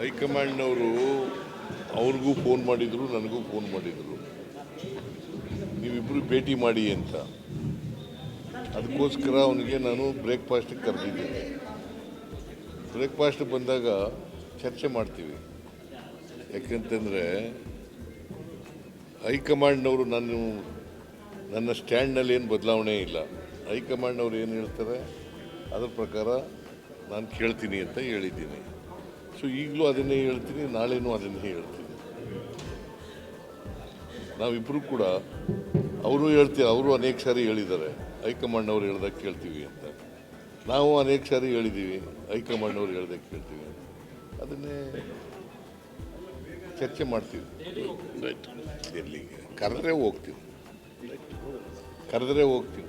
ಹೈಕಮಾಂಡ್ನವರು ಅವ್ರಿಗೂ ಫೋನ್ ಮಾಡಿದರು, ನನಗೂ ಫೋನ್ ಮಾಡಿದರು. ನೀವಿಬ್ಬರು ಭೇಟಿ ಮಾಡಿ ಅಂತ. ಅದಕ್ಕೋಸ್ಕರ ಅವನಿಗೆ ನಾನು ಬ್ರೇಕ್ಫಾಸ್ಟಿಗೆ ಕರೆದಿದ್ದೇನೆ. ಬ್ರೇಕ್ಫಾಸ್ಟ್ ಬಂದಾಗ ಚರ್ಚೆ ಮಾಡ್ತೀವಿ. ಯಾಕೆಂತಂದರೆ ಹೈಕಮಾಂಡ್ನವರು ನಾನು, ನನ್ನ ಸ್ಟ್ಯಾಂಡ್ನಲ್ಲಿ ಏನು ಬದಲಾವಣೆ ಇಲ್ಲ. ಹೈಕಮಾಂಡ್ನವ್ರು ಏನು ಹೇಳ್ತಾರೆ? ಅದರ ಪ್ರಕಾರ ನಾನು ಕೇಳ್ತೀನಿ ಅಂತ ಹೇಳಿದ್ದೀನಿ. ಸೊ ಈಗಲೂ ಅದನ್ನೇ ಹೇಳ್ತೀನಿ ನಾಳೆನೂ ಅದನ್ನೇ ಹೇಳ್ತೀನಿ. ನಾವಿಬ್ಬರು ಕೂಡ ಅವರು ಹೇಳ್ತೀವಿ ಅವರು ಅನೇಕ ಸಾರಿ ಹೇಳಿದ್ದಾರೆ. ಹೈಕಮಾಂಡ್ ಅವ್ರು ಹೇಳ್ದಾಗ ಕೇಳ್ತೀವಿ ಅಂತ. ನಾವು ಅನೇಕ ಸಾರಿ ಹೇಳಿದ್ದೀವಿ ಹೈಕಮಾಂಡ್ ಅವ್ರು ಹೇಳ್ದಾಗ ಕೇಳ್ತೀವಿ ಅದನ್ನೇ ಚರ್ಚೆ ಮಾಡ್ತೀವಿ. ಎಲ್ಲಿಗೆ? ಕರೆದ್ರೆ ಹೋಗ್ತೀವಿ. ಕರೆದ್ರೆ ಹೋಗ್ತೀವಿ.